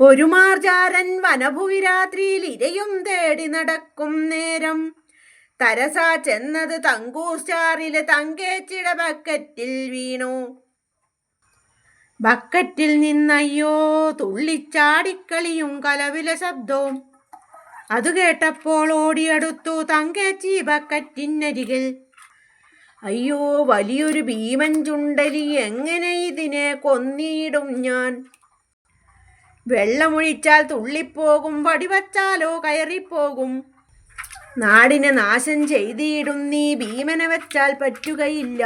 ഒരു മാർജാരൻ വനഭൂവി രാത്രിയിൽ ഇരയും തേടി നടക്കും നേരം. തരസാ ചെന്നത് തങ്കൂർ തങ്കേച്ചിയുടെ ബക്കറ്റിൽ വീണു. ബക്കറ്റിൽ നിന്നയ്യോ തുള്ളിച്ചാടിക്കളിയും കലവില ശബ്ദവും. അത് കേട്ടപ്പോൾ ഓടിയടുത്തു തങ്കേച്ചി ബക്കറ്റിനരികിൽ. അയ്യോ വലിയൊരു ഭീമൻ ചുണ്ടലി എങ്ങനെ ഇതിനെ കൊന്നിടും ഞാൻ? വെള്ളമൊഴിച്ചാൽ തുള്ളിപ്പോകും വടിവച്ചാലോ കയറിപ്പോകും. നാടിനെ നാശം ചെയ്തിടും നീ ഭീമനെ വെച്ചാൽ പറ്റുകയില്ല.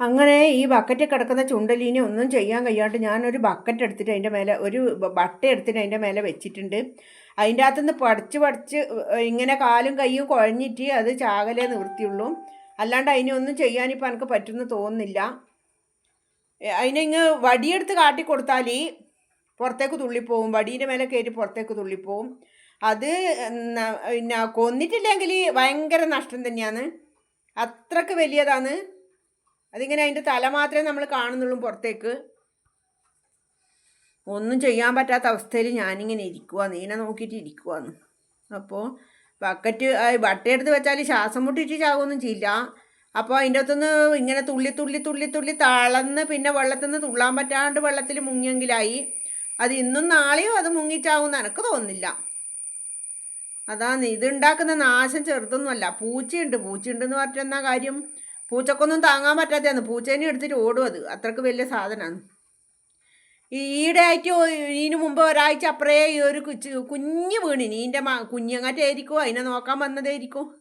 അങ്ങനെ ഈ ബക്കറ്റ് കിടക്കുന്ന ചുണ്ടലീനെ ഒന്നും ചെയ്യാൻ കഴിയാണ്ട് ഞാനൊരു ബക്കറ്റ് എടുത്തിട്ട് അതിന്റെ മേലെ ഒരു ബട്ട എടുത്തിട്ട് അതിന്റെ മേലെ വെച്ചിട്ടുണ്ട്. അതിന്റെ അകത്തുനിന്ന് പടച്ച് പടച്ച് ഇങ്ങനെ കാലും കൈയും കുഴഞ്ഞിട്ട് അത് ചാകലേ നിവൃത്തിയുള്ളൂ അല്ലാണ്ട് അതിനെ ഒന്നും ചെയ്യാനിപ്പോൾ എനിക്ക് പറ്റുമെന്ന് തോന്നുന്നില്ല. അതിനെ ഇങ്ങ് വടിയെടുത്ത് കാട്ടി കൊടുത്താൽ പുറത്തേക്ക് തുള്ളിപ്പോവും വടീന്റെ മേലെ കയറി പുറത്തേക്ക് തുള്ളിപ്പോവും. അത് പിന്നെ കൊന്നിട്ടില്ലെങ്കിൽ ഭയങ്കര നഷ്ടം തന്നെയാണ്. അത്രയ്ക്ക് വലിയതാണ്. അതിങ്ങനെ അതിന്റെ തല മാത്രമേ നമ്മൾ കാണുന്നുള്ളൂ പുറത്തേക്ക്. ഒന്നും ചെയ്യാൻ പറ്റാത്ത അവസ്ഥയിൽ ഞാനിങ്ങനെ ഇരിക്കുക നീനെ നോക്കിയിട്ട് ഇരിക്കുവാന്ന്. അപ്പോൾ ബക്കറ്റ് ബട്ടയെടുത്ത് വെച്ചാൽ ശ്വാസം മുട്ടിട്ട് ചാവുമൊന്നും ചെയ്യില്ല. അപ്പോൾ അതിന്റെ അകത്തുനിന്ന് ഇങ്ങനെ തുള്ളി തുള്ളി തുള്ളി തുള്ളി തളർന്ന് പിന്നെ വെള്ളത്തിൽ നിന്ന് തുള്ളാൻ പറ്റാണ്ട് വെള്ളത്തിൽ മുങ്ങിയെങ്കിലായി. അത് ഇന്നും നാളെയും അത് മുങ്ങിച്ചാവുമെന്ന് എനിക്ക് തോന്നുന്നില്ല. അതാണ് ഇത് ഉണ്ടാക്കുന്ന നാശം ചെറുതൊന്നുമല്ല. പൂച്ചയുണ്ട്. പൂച്ചയുണ്ടെന്ന് പറഞ്ഞിട്ട് എന്നാ കാര്യം? പൂച്ചക്കൊന്നും താങ്ങാൻ പറ്റാത്തതാണ്. പൂച്ചേനെ എടുത്തിട്ട് ഓടും അത്. അത്രയ്ക്ക് വലിയ സാധനമാണ്. ഈ ഈടെ ആയിട്ട് ഇതിന് മുമ്പ് ഒരാഴ്ച അപ്പറേ ഈ ഒരു കുഞ്ഞ് വീണിനി ഇതിന്റെ കുഞ്ഞങ്ങാറ്റായിരിക്കും. അതിനെ നോക്കാൻ വന്നതായിരിക്കും.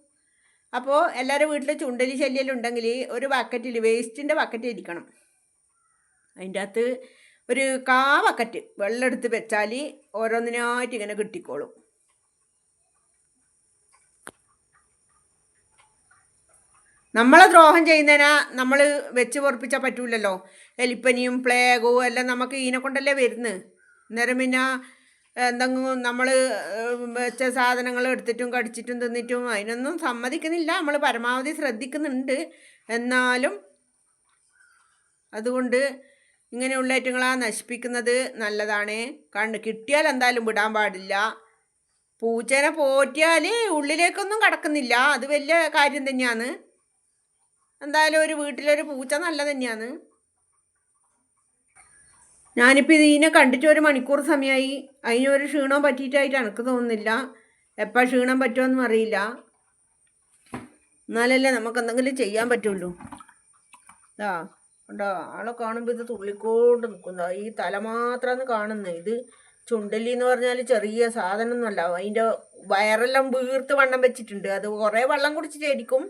അപ്പോൾ എല്ലാവരും വീട്ടിൽ ചുണ്ടലി ശല്യം ഉണ്ടെങ്കിൽ ഒരു ബക്കറ്റിൽ വേസ്റ്റിന്റെ ബക്കറ്റ് ഇരിക്കണം. അതിന്റെ അകത്ത് ഒരു കാവക്കറ്റ് വെള്ളം എടുത്ത് വെച്ചാൽ ഓരോന്നിനായിട്ട് ഇങ്ങനെ കിട്ടിക്കോളും. നമ്മളെ ദ്രോഹം ചെയ്യുന്നതിനാ നമ്മൾ വെച്ച് പൊറപ്പിച്ചാൽ പറ്റൂലല്ലോ. എലിപ്പനിയും പ്ലേഗോ എല്ലാം നമുക്ക് ഇതിനെ കൊണ്ടല്ലേ വരുന്നത് അന്നേരം പിന്നെ എന്തെങ്കിലും നമ്മൾ വെച്ച സാധനങ്ങൾ എടുത്തിട്ടും കടിച്ചിട്ടും തിന്നിട്ടും അതിനൊന്നും സമ്മതിക്കുന്നില്ല. നമ്മൾ പരമാവധി ശ്രദ്ധിക്കുന്നുണ്ട്. എന്നാലും അതുകൊണ്ട് ഇങ്ങനെയുള്ള ഐറ്റങ്ങളാ നശിപ്പിക്കുന്നത് നല്ലതാണ്. കണ്ട് കിട്ടിയാൽ എന്തായാലും വിടാൻ പാടില്ല. പൂച്ചേനെ പോറ്റിയാൽ ഉള്ളിലേക്കൊന്നും കടക്കുന്നില്ല. അത് വലിയ കാര്യം തന്നെയാണ്. എന്തായാലും ഒരു വീട്ടിലൊരു പൂച്ച നല്ല തന്നെയാണ്. ഞാനിപ്പോൾ ഇതിനെ കണ്ടിട്ട് ഒരു മണിക്കൂർ സമയമായി അതിനൊരു ക്ഷീണം പറ്റിയിട്ടായിട്ട് എനിക്ക് തോന്നുന്നില്ല. എപ്പോൾ ക്ഷീണം പറ്റുമെന്നും അറിയില്ല. എന്നാലല്ലേ നമുക്ക് എന്തെങ്കിലും ചെയ്യാൻ പറ്റുള്ളൂ. ഇതാ ഉണ്ടോ ആളെ കാണുമ്പോൾ ഇത് തുള്ളിക്കൊണ്ട് നിൽക്കുന്ന ഈ തല മാത്രമാണ് കാണുന്നത് ഇത് ചുണ്ടലി എന്ന് പറഞ്ഞാൽ ചെറിയ സാധനമൊന്നുമല്ല അതിന്റെ വയറെല്ലാം വീർത്ത് വണ്ണം വെച്ചിട്ടുണ്ട്. അത് കുറേ വെള്ളം കുടിച്ചിട്ടായിരിക്കും